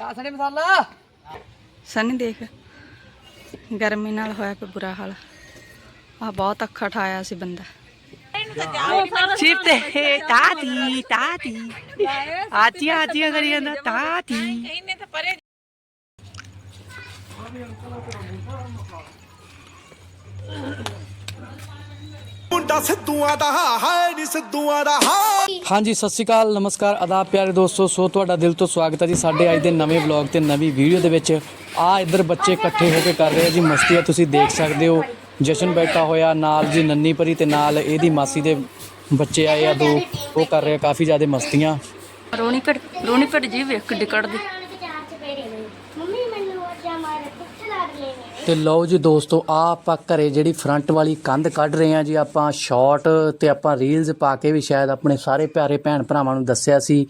ਜਾ ਸਣੇ ਮਸਾਲਾ। ਸਨੀ ਦੇਖ ਗਰਮੀ ਨਾਲ ਹੋਇਆ ਪਿਆ ਬੁਰਾ ਹਾਲ। ਆ ਬਹੁਤ ਅੱਖਾ ਠਾਇਆ ਸੀ ਬੰਦਾ। ਸਿਫਤੇ ਤਾਤੀ ਤਾਤੀ। ਆਤੀਆਂ ਆਤੀਆਂ ਕਰੀ ਜਾਂਦਾ ਤਾਤੀ। ਮੁੰਡਾ ਸਿੱਧੂਆਂ ਦਾ ਹਾਏ ਨੀ ਸਿੱਧੂਆਂ ਦਾ ਹਾਏ। ਹਾਂਜੀ ਸਤਿ ਸ਼੍ਰੀ ਅਕਾਲ ਨਮਸਕਾਰ ਆਦਾਬ ਪਿਆਰੇ ਦੋਸਤੋ ਸੋ ਤੁਹਾਡਾ ਦਿਲ ਤੋਂ ਸਵਾਗਤ ਹੈ ਜੀ ਸਾਡੇ ਅੱਜ ਦੇ ਨਵੇਂ ਵਲੌਗ ਤੇ ਨਵੀਂ ਵੀਡੀਓ ਦੇ ਵਿੱਚ। ਆ ਇੱਧਰ ਬੱਚੇ ਇਕੱਠੇ ਹੋ ਕੇ ਕਰ ਰਹੇ ਆ ਜੀ ਮਸਤੀ ਆ ਤੁਸੀਂ ਦੇਖ ਸਕਦੇ ਹੋ। ਜਸ਼ਨ ਬੈਠਾ ਹੋਇਆ ਨਾਲ ਜੀ ਨੰਨੀ ਪਰੀ ਤੇ ਨਾਲ ਇਹਦੀ ਮਾਸੀ ਦੇ ਬੱਚੇ ਆਏ ਆ ਦੋ ਉਹ ਕਰ ਰਹੇ ਆ ਕਾਫੀ ਜ਼ਿਆਦਾ ਮਸਤੀਆਂ। ਰੋਣੀ ਪੜ ਰੋਣੀ ਪੜ ਜੀ ਵੇਖ ਡਿਕੜ ਦੀ ਮੰਮੀ ਮੈਨੂੰ ਅੱਜ ਮਾਰ ਕੁੱਤੇ ਲੜ ਲੈਣੇ ਤੇ ਲਓ ਜੀ ਦੋਸਤੋ ਆ ਆਪਾਂ ਘਰੇ ਜਿਹੜੀ ਫਰੰਟ ਵਾਲੀ ਕੰਧ ਕੱਢ ਰਹੇ ਆ ਜੀ, ਆਪਾਂ ਸ਼ਾਰਟ ਤੇ ਆਪਾਂ ਰੀਲਸ ਪਾ ਕੇ ਵੀ ਸ਼ਾਇਦ ਆਪਣੇ ਸਾਰੇ ਪਿਆਰੇ ਭੈਣ ਭਰਾਵਾਂ ਨੂੰ ਦੱਸਿਆ ਸੀ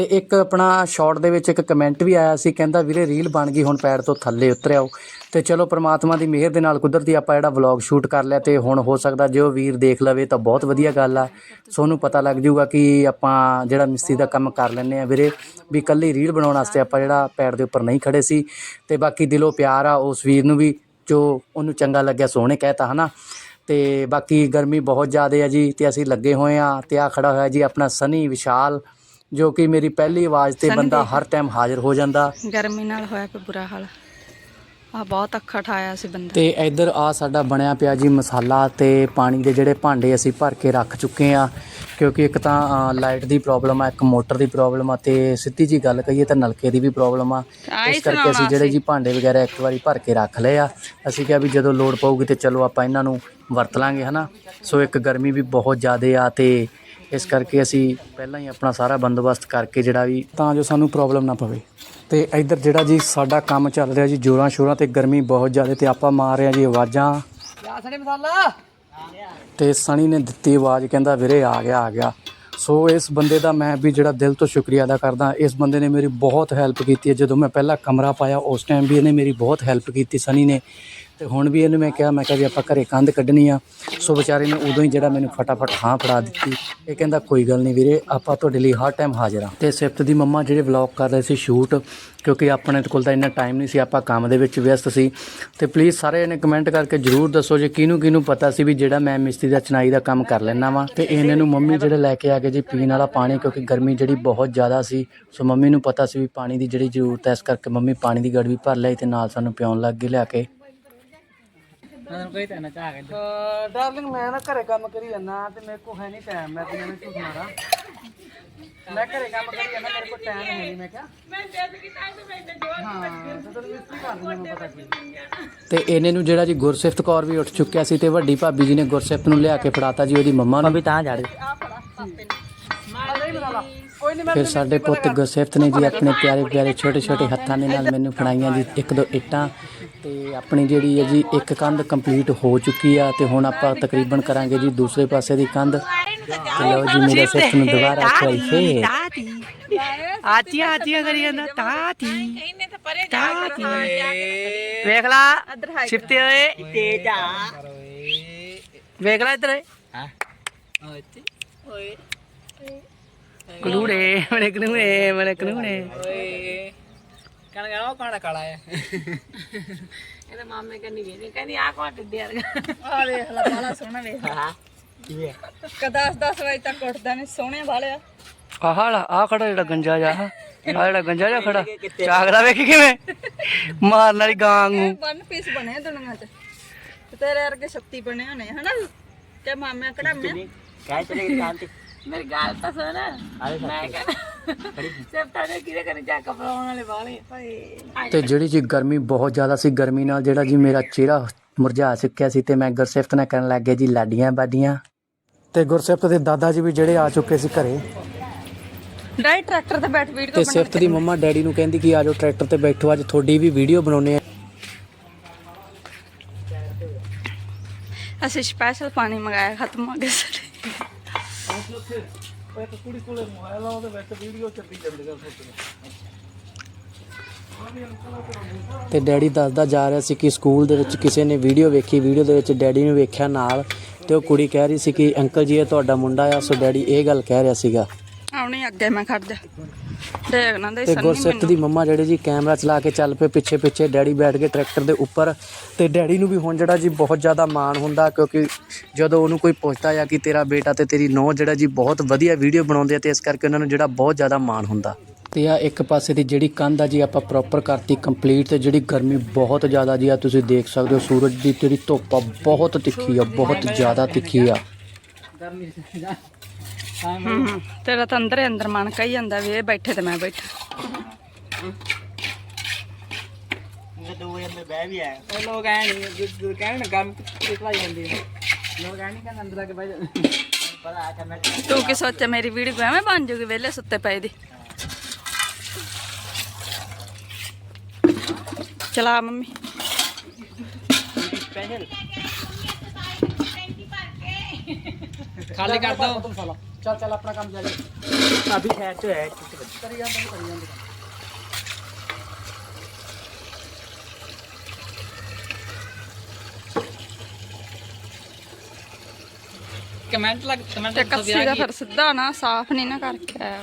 ਤੇ ਇੱਕ ਆਪਣਾ ਸ਼ਾਰਟ ਦੇ ਵਿੱਚ ਇੱਕ ਕਮੈਂਟ ਵੀ ਆਇਆ ਸੀ, ਕਹਿੰਦਾ, ਵੀਰੇ ਰੀਲ ਬਣ ਗਈ, ਹੁਣ ਪੈਰ ਤੋਂ ਥੱਲੇ ਉਤਰਿਆਓ ਤੇ ਚਲੋ, ਪ੍ਰਮਾਤਮਾ ਦੀ ਮਿਹਰ ਦੇ ਨਾਲ ਕੁਦਰਤੀ ਆਪਾਂ ਜਿਹੜਾ ਵਲੌਗ ਸ਼ੂਟ ਕਰ ਲਿਆ ਤੇ ਹੁਣ ਹੋ ਸਕਦਾ ਜੇ ਉਹ ਵੀਰ ਦੇਖ ਲਵੇ ਤਾਂ ਬਹੁਤ ਵਧੀਆ ਗੱਲ ਆ। ਸੋਨੂੰ ਪਤਾ ਲੱਗ ਜਾਊਗਾ ਕਿ ਆਪਾਂ ਜਿਹੜਾ ਮਿਸਤਰੀ ਦਾ ਕੰਮ ਕਰ ਲੈਂਦੇ ਆ ਵੀਰੇ, ਵੀ ਕੱਲੀ ਰੀਲ ਬਣਾਉਣ ਵਾਸਤੇ ਆਪਾਂ ਜਿਹੜਾ ਪੈਰ ਦੇ ਉੱਪਰ ਨਹੀਂ ਖੜੇ ਸੀ। ਤੇ ਬਾਕੀ ਦਿਲੋਂ ਪਿਆਰ ਆ ਉਸ ਵੀਰ ਨੂੰ ਵੀ, ਜੋ ਉਹਨੂੰ ਚੰਗਾ ਲੱਗਿਆ ਸੋਹਣੇ ਕਹਿਤਾ, ਹਨਾ? ਤੇ ਬਾਕੀ ਗਰਮੀ ਬਹੁਤ ਜ਼ਿਆਦਾ ਹੈ ਜੀ, ਤੇ ਅਸੀਂ ਲੱਗੇ ਹੋਏ ਆ ਤੇ ਆ ਖੜਾ ਹੋਇਆ ਜੀ ਆਪਣਾ ਸਨੀ ਵਿਸ਼ਾਲ। ਜੋ ਕਿ ਮੇਰੀ ਪਹਿਲੀ ਆਵਾਜ਼ ਤੇ ਬੰਦਾ। ਹਰ ਟਾਈਮ ਹਾਜ਼ਰ ਹੋ ਜਾਂਦਾ। ਗਰਮੀ ਨਾਲ ਹੋਇਆ ਪਿਆ ਬੁਰਾ ਹਾਲ? ਆ ਬਹੁਤ ਅੱਖਾ ਠਾਇਆ ਸੀ ਬੰਦਾ। ਤੇ ਇੱਧਰ ਆ ਸਾਡਾ ਬਣਿਆ ਪਿਆ ਜੀ ਮਸਾਲਾ ਤੇ ਪਾਣੀ ਦੇ ਜਿਹੜੇ ਭਾਂਡੇ ਅਸੀਂ ਭਰ ਕੇ ਰੱਖ ਚੁੱਕੇ ਆ ਕਿਉਂਕਿ ਇੱਕ ਤਾਂ ਲਾਈਟ ਦੀ ਪ੍ਰੋਬਲਮ ਆ ਇੱਕ ਮੋਟਰ ਦੀ ਪ੍ਰੋਬਲਮ ਆ ਤੇ ਸਿੱਧੀ ਜੀ ਗੱਲ ਕਹੀਏ ਤਾਂ ਨਲਕੇ ਦੀ ਵੀ ਪ੍ਰੋਬਲਮ ਆ। ਇਸ ਕਰਕੇ ਅਸੀਂ ਜਿਹੜੇ। ਜੀ ਭਾਂਡੇ ਵਗੈਰਾ ਇੱਕ ਵਾਰੀ ਭਰ ਕੇ ਰੱਖ ਲਏ ਆ। ਅਸੀਂ ਕਿਹਾ ਵੀ ਜਦੋਂ ਲੋੜ ਪਊਗੀ ਤੇ ਚਲੋ ਆਪਾਂ ਇਹਨਾਂ ਨੂੰ ਵਰਤ ਲਾਂਗੇ ਹਨਾ? ਸੋ ਇੱਕ ਗਰਮੀ ਵੀ ਬਹੁਤ ਜ਼ਿਆਦੇ ਆ ਤੇ ਇਸ ਕਰਕੇ ਅਸੀਂ ਪਹਿਲਾਂ ਹੀ ਆਪਣਾ ਸਾਰਾ ਬੰਦੋਬਸਤ ਕਰਕੇ ਜਿਹੜਾ ਵੀ ਤਾਂ ਜੋ ਸਾਨੂੰ ਪ੍ਰੋਬਲਮ ਨਾ ਪਵੇ। ਤੇ ਇੱਧਰ ਜਿਹੜਾ ਜੀ ਸਾਡਾ ਕੰਮ ਚੱਲ ਰਿਹਾ ਜੀ ਜੋਰਾਂ ਸ਼ੋਰਾਂ ਤੇ ਗਰਮੀ ਬਹੁਤ ਜ਼ਿਆਦਾ ਤੇ ਆਪਾਂ ਮਾਰ ਰਹੇ ਆ ਜੀ ਆਵਾਜ਼ਾਂ। ਜਾ ਸਣੇ ਮਸਾਲਾ। ਤੇ ਸਣੀ ਨੇ ਦਿੱਤੀ ਆਵਾਜ਼ ਕਹਿੰਦਾ ਵੀਰੇ ਆ ਗਿਆ ਆ ਗਿਆ। ਸੋ ਇਸ ਬੰਦੇ ਦਾ ਮੈਂ ਵੀ ਜਿਹੜਾ ਦਿਲ ਤੋਂ ਸ਼ੁਕਰੀਆ ਅਦਾ ਕਰਦਾ ਇਸ ਬੰਦੇ ਨੇ ਮੇਰੀ ਬਹੁਤ ਹੈਲਪ ਕੀਤੀ ਹੈ। ਜਦੋਂ ਮੈਂ ਪਹਿਲਾਂ ਕਮਰਾ ਪਾਇਆ ਉਸ ਟਾਈਮ ਵੀ ਇਹਨੇ ਮੇਰੀ ਬਹੁਤ ਹੈਲਪ ਕੀਤੀ ਸਣੀ ਨੇ। ਤੇ ਹੁਣ ਵੀ ਇਹਨੂੰ ਮੈਂ ਕਿਹਾ ਮੈਂ ਕਿਹਾ ਵੀ ਆਪਾਂ ਘਰੇ ਕੰਧ ਕੱਢਣੀ ਆ। ਸੋ ਵਿਚਾਰੇ ਨੇ ਉਦੋਂ ਹੀ ਜਿਹੜਾ ਮੈਨੂੰ ਫਟਾਫਟ ਹਾਂ ਫੜਾ ਦਿੱਤੀ। ਇਹ ਕਹਿੰਦਾ, ਕੋਈ ਗੱਲ ਨਹੀਂ ਵੀਰੇ, ਆਪਾਂ ਤੁਹਾਡੇ ਲਈ ਹਰ ਟਾਈਮ ਹਾਜ਼ਰ ਆ ਤੇ ਸਿਫਤ ਦੀ ਮੰਮਾ ਜਿਹੜੇ ਵਲੌਗ ਕਰ ਰਹੇ ਸੀ ਸ਼ੂਟ ਕਿਉਂਕਿ ਆਪਣੇ ਕੋਲ ਤਾਂ ਇੰਨਾ ਟਾਈਮ ਨਹੀਂ ਸੀ, ਆਪਾਂ ਕੰਮ ਦੇ ਵਿੱਚ ਵਿਅਸਤ ਸੀ। ਤੇ ਪਲੀਜ਼ ਸਾਰੇ ਨੇ ਕਮੈਂਟ ਕਰਕੇ ਜਰੂਰ ਦੱਸੋ ਜੇ ਕਿਹਨੂੰ ਕਿਹਨੂੰ ਪਤਾ ਸੀ ਵੀ ਜਿਹੜਾ ਮੈਂ ਮਿਸਤਰੀ ਦਾ ਚਨਾਈ ਦਾ ਕੰਮ ਕਰ ਲੈਣਾ ਵਾ। ਤੇ ਇਹਨਾਂ ਨੂੰ ਮੰਮੀ ਜਿਹੜੇ ਲੈ ਕੇ ਆ ਗਏ ਜੀ ਪੀਣ ਵਾਲਾ ਪਾਣੀ, ਕਿਉਂਕਿ ਗਰਮੀ ਜਿਹੜੀ ਬਹੁਤ ਜ਼ਿਆਦਾ ਸੀ। ਸੋ ਮੰਮੀ ਨੂੰ ਪਤਾ ਸੀ ਵੀ ਪਾਣੀ ਦੀ ਜਿਹੜੀ ਜ਼ਰੂਰਤ ਹੈ, ਇਸ ਕਰਕੇ ਮੰਮੀ ਪਾਣੀ ਦੀ ਗੜਵੀ ਭਰ ਲਈ ਤੇ ਨਾਲ ਸਾਨੂੰ ਪਿਉਣ ਲੱਗ ਗਏ, ਲਿਆ ਕੇ ਡਾਰਲਿੰਗ ਮੈਂ ਨਾ ਘਰੇ ਕੰਮ ਕਰੀ ਜਾਂਦਾ ਤੇ ਮੇਰੇ ਕੋਲ ਹੈ ਨਹੀਂ ਟਾਈਮ ਮੈਂ ਤੈਨੂੰ ਝੂਠ ਮਾਰਾਂ। ਮੈਂ ਘਰੇ ਕੰਮ ਕਰੀ ਜਾਂਦਾ ਮੇਰੇ ਕੋਲ ਟਾਈਮ ਹੈ ਨਹੀਂ ਮੈਂ ਕਿਹਾ। ਮੈਂ ਜਦ ਕਿ ਟਾਈਮ ਹਾਂ ਤੇ ਤੈਨੂੰ ਮਿਸਤਰੀ ਕਰ ਦਿੰਦਾ ਮੈਂ ਪਤਾ ਕੀ। ਤੇ ਇਹਨੇ ਨੂੰ ਜਿਹੜਾ ਜੀ ਗੁਰਸਿਫਤ ਕੌਰ ਵੀ ਉੱਠ ਚੁੱਕਿਆ ਸੀ ਤੇ ਵੱਡੀ ਭਾਬੀ ਜੀ ਨੇ ਗੁਰਸਿਫਤ ਨੂੰ ਲਿਆ ਕੇ ਫੜਾਤਾ ਜੀ ਉਹਦੀ ਮੰਮਾ ਨੂੰ। ਤਾਂ ਜੜ ਨਹੀਂ ਬਣਾ ਲਾ। ਕੋਈ ਨਹੀਂ ਮੈਂ ਫਿਰ ਸਾਡੇ ਪੁੱਤ ਗੁਰਸਿਫਤ ਨੇ ਜੀ ਆਪਣੇ ਪਿਆਰੇ ਪਿਆਰੇ ਛੋਟੇ ਛੋਟੇ ਹੱਥਾਂ ਦੇ ਨਾਲ ਮੈਨੂੰ ਫੜਾਈਆਂ ਜੀ ਇੱਕ ਦੋ ਇੱਟਾਂ। ਤੇ ਆਪਣੀ ਜਿਹੜੀ ਹੈ ਜੀ ਇੱਕ ਕੰਧ ਕੰਪਲੀਟ ਹੋ ਚੁੱਕੀ ਆ ਤੇ ਹੁਣ ਆਪਾਂ ਤਕਰੀਬਨ ਕਰਾਂਗੇ ਜੀ ਦੂਸਰੇ ਪਾਸੇ ਦੀ ਕੰਧ। ਤੇ ਲਓ ਜੀ ਮੇਰੇ ਸਿਫਤ ਨੂੰ ਦੁਬਾਰਾ ਫੇਰ। ਤਾਤੀ। ਆਤੀਆਂ ਆਤੀਆਂ ਕਰੀ ਜਾਂਦਾ ਤਾਤੀ। ਤਾਤੀ। ਵੇਖ ਲਾ ਸਿਫਤੇ ਓਏ ਤੇਜ ਆ ਵੇਖ ਲਾ ਇੱਧਰ। ਓਏ ਓਏ ਕਲੂੜੇ ਮਨੇ ਕਲੂੜੇ ਮਨੇ ਕਲੂੜੇ ਕਣ ਗਾ ਉਹ ਕਾਣਾ ਕਾਲਾ ਹੈ? ਇਹਦੇ ਮਾਮੇ ਕੰਨੀ ਗਈ ਕਹਿੰਦੀ ਆ ਟਿੱਡੇ ਵਰਗਾ। ਆ ਵੇਖ ਲੈ ਬਾਲਾ ਸੋਹਣਾ ਵੇਖ ਕਿਵੇਂ ਕਦਾ 10 ਵਜੇ ਤੱਕ ਉੱਠਦਾ ਨਹੀਂ ਸੋਹਣੇ ਵਾਲਿਆ। ਆਹ ਵਾਲਾ ਆ ਖੜਾ ਜਿਹੜਾ ਗੰਜਾ ਜਾ ਆ ਜਿਹੜਾ ਗੰਜਾ ਜਾ ਖੜਾ। ਚਾਗਦਾ ਵੇਖ ਕਿਵੇਂ? ਮਾਰਨ ਵਾਲੀ ਗਾਂ ਨੂੰ ਵਨ ਪੀਸ ਬਣੇ ਆ ਦੁਨੀਆ 'ਚ। ਤੇਰੇ ਵਰਗੇ 36 ਬਣੇ ਹੋਣੇ ਆ, ਹਨਾ? ਤੇ ਮਾਮੇ ਕਢਾਮੇ ਕਹਿ ਚਲੇ ਗਈ ਕਾਂਤੀ ਮੇਰੀ ਗੱਲ ਤਾਂ ਸੁਣ। ਮੈਂ ਕਹਿੰਦਾ ਸਿਫਤਾਂ ਕਿਹਦੇ ਵਾਲੇ ਵਾਲੇ ਤੇ ਜਿਹੜੀ ਜੀ ਗਰਮੀ ਬਹੁਤ ਜ਼ਿਆਦਾ ਸੀ ਗਰਮੀ ਨਾਲ ਜਿਹੜਾ ਜੀ ਮੇਰਾ ਚਿਹਰਾ ਮੁਰਝਾ ਚੁੱਕਿਆ ਸੀ ਤੇ ਮੈਂ ਗੁਰਸਿਫਤ ਨਾਲ ਕਰਨ ਲੱਗ ਗਿਆ ਜੀ ਲਾਡੀਆਂ ਬਾਡੀਆਂ। ਤੇ ਗੁਰਸਿਫਤ ਦੇ ਦਾਦਾ ਜੀ ਵੀ ਜਿਹੜੇ ਆ ਚੁੱਕੇ ਸੀ ਘਰੇ। ਡਾਈ ਟਰੈਕਟਰ ਤੇ ਬੈਠ ਵੀਡੀਓ ਤੇ ਸਿਫਤ ਦੀ ਮੰਮਾ ਡੈਡੀ ਨੂੰ ਕਹਿੰਦੀ ਕਿ ਆਜੋ ਟਰੈਕਟਰ ਤੇ ਬੈਠੋ ਅੱਜ ਤੁਹਾਡੀ ਵੀ ਵੀਡੀਓ ਬਣਾਉਨੇ ਆ ਅਸੀਂ ਸਪੈਸ਼ਲ ਪਾਣੀ ਮੰਗਾਇਆ ਖਤਮ ਹੋ ਗਿਆ ਸਾਡੇ ਤੇ ਡੈਡੀ ਦੱਸਦਾ ਜਾ ਰਿਹਾ ਸੀ ਕਿ ਸਕੂਲ ਦੇ ਵਿੱਚ ਕਿਸੇ ਨੇ ਵੀਡੀਓ ਵੇਖੀ ਵੀਡੀਓ ਦੇ ਵਿੱਚ ਡੈਡੀ ਨੂੰ ਵੇਖਿਆ ਨਾਲ ਤੇ ਉਹ ਕੁੜੀ ਕਹਿ ਰਹੀ ਸੀ ਕਿ ਅੰਕਲ ਜੀ ਇਹ ਤੁਹਾਡਾ ਮੁੰਡਾ ਆ, ਸੋ ਡੈਡੀ ਇਹ ਗੱਲ ਕਹਿ ਰਿਹਾ ਸੀਗਾ। ਆਉਣੀ ਅੱਗੇ ਮੈਂ ਖੜ ਜਾ। ਦੇਖਣਾ ਦੇ ਤੇ ਸੰਨੀ ਗੁਰਸਿੱਤ ਦੀ ਮੰਮਾ ਜਿਹੜੇ ਜੀ ਕੈਮਰਾ ਚਲਾ ਕੇ ਚੱਲ ਪਏ ਪਿੱਛੇ ਪਿੱਛੇ ਡੈਡੀ ਬੈਠ ਗਏ ਟਰੈਕਟਰ ਦੇ ਉੱਪਰ। ਤੇ ਡੈਡੀ ਨੂੰ ਵੀ ਹੁਣ ਜਿਹੜਾ ਜੀ ਬਹੁਤ ਜ਼ਿਆਦਾ ਮਾਣ ਹੁੰਦਾ ਕਿਉਂਕਿ ਜਦੋਂ ਉਹਨੂੰ ਕੋਈ ਪੁੱਛਦਾ ਆ ਕਿ ਤੇਰਾ ਬੇਟਾ ਤੇ ਤੇਰੀ ਨੂੰਹ ਜਿਹੜਾ ਜੀ ਬਹੁਤ ਵਧੀਆ ਵੀਡੀਓ ਬਣਾਉਂਦੇ ਆ ਤੇ ਇਸ ਕਰਕੇ ਉਹਨਾਂ ਨੂੰ ਜਿਹੜਾ ਬਹੁਤ ਜ਼ਿਆਦਾ ਮਾਣ ਹੁੰਦਾ। ਤੇ ਆ ਇੱਕ ਪਾਸੇ ਦੀ ਜਿਹੜੀ ਕੰਧ ਆ ਜੀ ਆਪਾਂ ਪ੍ਰੋਪਰ ਕਰਤੀ ਕੰਪਲੀਟ ਤੇ ਜਿਹੜੀ ਗਰਮੀ ਬਹੁਤ ਜ਼ਿਆਦਾ ਜੀ ਆ ਤੁਸੀਂ ਦੇਖ ਸਕਦੇ ਹੋ ਸੂਰਜ ਦੀ ਜਿਹੜੀ ਧੁੱਪ ਆ ਬਹੁਤ ਤਿੱਖੀ ਆ ਬਹੁਤ ਜ਼ਿਆਦਾ ਤਿੱਖੀ ਆ। ਹੂੰ। ਤੇਰਾ ਤਾਂ ਅੰਦਰ ਅੰਦਰ ਮਨ ਕਹੀ ਜਾਂਦਾ ਵੀ ਇਹ ਬੈਠੇ ਤੇ ਮੈਂ ਬੈਠਾ। ਇਹ ਲੋਕ ਐ ਨਹੀਂ ਜਦੋਂ ਕਹਿਣ ਗਰਮ ਕਿੱਥੇ ਚਲਾਈ ਜਾਂਦੀ ਹੈ ਲੋਕ ਐ ਨਹੀਂ ਕਹਿੰਦੇ ਅੰਦਰ ਆ ਕੇ ਬਹਿ ਜਾ। ਪਤਾ ਆ ਕਰਨਾ ਤੂੰ ਕੀ ਸੋਚਿਆ ਮੇਰੀ ਵੀਡੀਓ ਐਵੇਂ ਬਣ ਜੂਗੀ ਵਿਹਲੇ ਸੁੱਤੇ ਪਏ ਦੀ? ਚਲਾ ਮੰਮੀ। ਸਪੈਸ਼ਲ ਖਾਲੀ ਕਰ ਦੋ ਚੱਲ ਚੱਲ ਆਪਣਾ ਕੰਮ ਜਾਰੀ ਅਭੀ ਖੈਰ ਚ ਹੈ ਕਰੀ ਜਾਂਦਾ ਕਰੀ ਜਾਂਦਾ ਕਮੈਂਟ ਲੱਗ ਕਮੈਂਟ ਤੇ ਕੱਸੀ ਦਾ ਫਿਰ ਸਿੱਧਾ ਨਾ ਸਾਫ਼ ਨਹੀਂ ਨਾ ਕਰਕੇ ਆਇਆ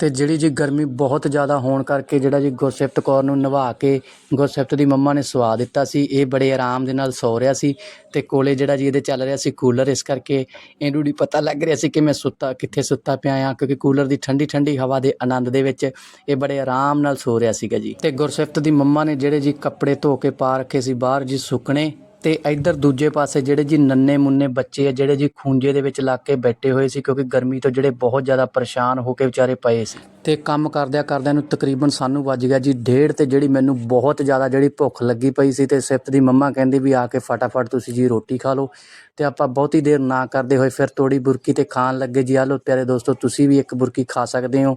ਤੇ ਜਿਹੜੀ ਜੀ ਗਰਮੀ ਬਹੁਤ ਜ਼ਿਆਦਾ ਹੋਣ ਕਰਕੇ ਜਿਹੜਾ ਜੀ ਗੁਰਸਿਫਤ ਕੌਰ ਨੂੰ ਨਵਾ ਕੇ ਗੁਰਸਿਫਤ ਦੀ ਮੰਮਾ ਨੇ ਸਵਾ ਦਿੱਤਾ ਸੀ, ਇਹ ਬੜੇ ਆਰਾਮ ਦੇ ਨਾਲ ਸੌ ਰਿਹਾ ਸੀ ਤੇ ਕੋਲੇ ਜਿਹੜਾ ਜੀ ਇਹਦੇ ਚੱਲ ਰਿਹਾ ਸੀ ਕੂਲਰ, ਇਸ ਕਰਕੇ ਇਹਨੂੰ ਨਹੀਂ ਪਤਾ ਲੱਗ ਰਿਹਾ ਸੀ ਕਿ ਮੈਂ ਸੁੱਤਾ, ਕਿੱਥੇ ਸੁੱਤਾ ਪਿਆ ਆ ਕਿਉਂਕਿ ਕੂਲਰ ਦੀ ਠੰਡੀ ਠੰਡੀ ਹਵਾ ਦੇ ਆਨੰਦ ਦੇ ਵਿੱਚ ਇਹ ਬੜੇ ਆਰਾਮ ਨਾਲ ਸੌ ਰਿਹਾ ਸੀਗਾ ਜੀ। ਤੇ ਗੁਰਸਿਫਤ ਦੀ ਮੰਮਾ ਨੇ ਜਿਹੜੇ ਜੀ ਕੱਪੜੇ ਧੋ ਕੇ ਪਾ ਰੱਖੇ ਸੀ ਬਾਹਰ ਜੀ ਸੁੱਕਣੇ ਤੇ ਇੱਧਰ ਦੂਜੇ ਪਾਸੇ ਜਿਹੜੇ ਜੀ ਨੰਨੇ ਮੁੰਨੇ ਬੱਚੇ ਆ, ਜਿਹੜੇ ਜੀ ਖੂੰਜੇ ਦੇ ਵਿੱਚ ਲੱਗ ਕੇ ਬੈਠੇ ਹੋਏ ਸੀ, ਕਿਉਂਕਿ ਗਰਮੀ ਤੋਂ ਜਿਹੜੇ ਬਹੁਤ ਜ਼ਿਆਦਾ ਪਰੇਸ਼ਾਨ ਹੋ ਕੇ ਵਿਚਾਰੇ ਪਏ ਸੀ। ਤੇ ਕੰਮ ਕਰਦਿਆਂ ਕਰਦਿਆਂ ਨੂੰ ਤਕਰੀਬਨ ਸਾਨੂੰ ਵੱਜ ਗਿਆ ਜੀ। ਡੇਢ ਤੇ ਜਿਹੜੀ ਮੈਨੂੰ ਬਹੁਤ ਜ਼ਿਆਦਾ ਜਿਹੜੀ ਭੁੱਖ ਲੱਗੀ ਪਈ ਸੀ ਤੇ ਸਿਫਤ ਦੀ ਮੰਮਾ ਕਹਿੰਦੀ ਵੀ ਆ ਕੇ ਫਟਾਫਟ ਤੁਸੀਂ ਜੀ ਰੋਟੀ ਖਾ ਲਓ। ਤੇ ਆਪਾਂ ਬਹੁਤੀ ਦੇਰ ਨਾ ਕਰਦੇ ਹੋਏ ਫਿਰ ਤੋੜੀ ਬੁਰਕੀ ਤੇ ਖਾਣ ਲੱਗੇ ਜੀ। ਆ ਲਓ ਪਿਆਰੇ ਦੋਸਤੋ, ਤੁਸੀਂ ਵੀ ਇੱਕ ਬੁਰਕੀ ਖਾ ਸਕਦੇ ਹੋ।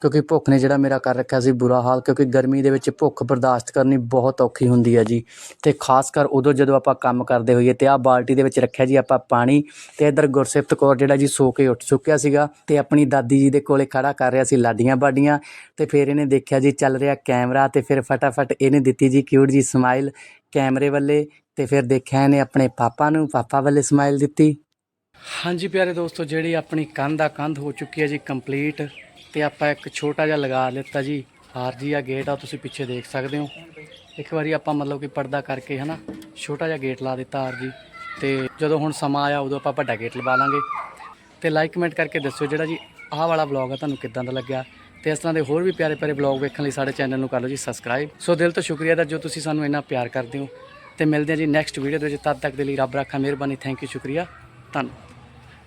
ਕਿਉਂਕਿ ਭੁੱਖ ਨੇ ਜਿਹੜਾ ਮੇਰਾ ਕਰ ਰੱਖਿਆ ਸੀ ਬੁਰਾ ਹਾਲ, ਕਿਉਂਕਿ ਗਰਮੀ ਦੇ ਵਿੱਚ ਭੁੱਖ ਬਰਦਾਸ਼ਤ ਕਰਨੀ ਬਹੁਤ ਔਖੀ ਹੁੰਦੀ ਹੈ ਜੀ। ਤੇ ਖਾਸ ਕਰ ਉਦੋਂ ਜਦੋਂ ਆਪਾਂ ਕੰਮ ਕਰਦੇ ਹੋਈਏ ਤੇ ਆਹ ਬਾਲਟੀ ਦੇ ਵਿੱਚ ਰੱਖਿਆ ਜੀ ਆਪਾਂ ਪਾਣੀ ਤੇ ਇੱਧਰ ਗੁਰਸਿਫਤ ਕੌਰ ਜਿਹੜਾ ਜੀ ਸੋ ਕੇ ਉੱਠ ਚੁੱਕਿਆ ਸੀਗਾ ਤੇ ਆਪਣੀ ਦਾਦੀ ਜੀ ਦੇ ਕੋਲੇ ਖੜਾ ਕਰ ਰਿਹਾ ਸੀ ਲੱਡ ਲਾਡੀਆਂ ਬਾਡੀਆਂ ਤੇ ਫਿਰ ਇਹਨੇ ਦੇਖਿਆ ਜੀ ਚੱਲ ਰਿਹਾ ਕੈਮਰਾ ਤੇ ਫਿਰ ਫਟਾਫਟ ਇਹਨੇ ਦਿੱਤੀ ਜੀ ਕਿਊਟ ਜੀ ਸਮਾਈਲ ਕੈਮਰੇ ਵੱਲੇ ਤੇ ਫਿਰ ਦੇਖਿਆ ਇਹਨੇ ਆਪਣੇ ਪਾਪਾ ਨੂੰ, ਪਾਪਾ ਵੱਲੇ ਸਮਾਈਲ ਦਿੱਤੀ। ਹਾਂਜੀ ਪਿਆਰੇ ਦੋਸਤੋ, ਜਿਹੜੀ ਆਪਣੀ ਕੰਧ ਆ, ਕੰਧ ਹੋ ਚੁੱਕੀ ਹੈ ਜੀ ਕੰਪਲੀਟ ਤੇ ਆਪਾਂ ਇੱਕ ਛੋਟਾ ਜਿਹਾ ਲਗਾ ਲਿੱਤਾ ਜੀ ਆਰਜੀ ਆ ਗੇਟ ਆ ਤੁਸੀਂ ਪਿੱਛੇ ਦੇਖ ਸਕਦੇ ਹੋ। ਇੱਕ ਵਾਰੀ ਆਪਾਂ ਮਤਲਬ ਕਿ ਪਰਦਾ ਕਰਕੇ ਹਨਾ, ਛੋਟਾ ਜਿਹਾ ਗੇਟ ਲਾ ਦਿੱਤਾ ਆਰਜੀ ਤੇ ਜਦੋਂ ਹੁਣ ਸਮਾਂ ਆਇਆ ਉਦੋਂ ਆਪਾਂ ਵੱਡਾ ਗੇਟ ਲਵਾ ਲਾਂਗੇ। ਤੇ ਲਾਈਕ ਕਮੈਂਟ ਕਰਕੇ ਦੱਸਿਓ ਜਿਹੜਾ ਜੀ ਆਹ ਵਾਲਾ ਵਲੌਗ ਆ, ਤੁਹਾਨੂੰ ਕਿੱਦਾਂ ਦਾ ਲੱਗਿਆ? ਤੇ ਇਸ ਤਰ੍ਹਾਂ ਦੇ ਹੋਰ ਵੀ ਪਿਆਰੇ ਪਿਆਰੇ ਵਲੌਗ ਵੇਖਣ ਲਈ ਸਾਡੇ ਚੈਨਲ ਨੂੰ ਕਰ ਲਓ ਜੀ ਸਬਸਕ੍ਰਾਈਬ ਸੋ ਦਿਲ ਤੋਂ ਸ਼ੁਕਰੀਆ ਦਾ ਜੋ ਤੁਸੀਂ ਸਾਨੂੰ ਇੰਨਾ ਪਿਆਰ ਕਰਦੇ ਹੋ। ਤੇ ਮਿਲਦੇ ਹਾਂ ਜੀ ਨੈਕਸਟ ਵੀਡੀਓ ਦੇ ਵਿੱਚ। ਤਦ ਤੱਕ ਦੇ ਲਈ ਰੱਬ ਰੱਖਾ, ਮਿਹਰਬਾਨੀ ਥੈਂਕ ਯੂ ਸ਼ੁਕਰੀਆ। ਧੰਨਵਾਦ।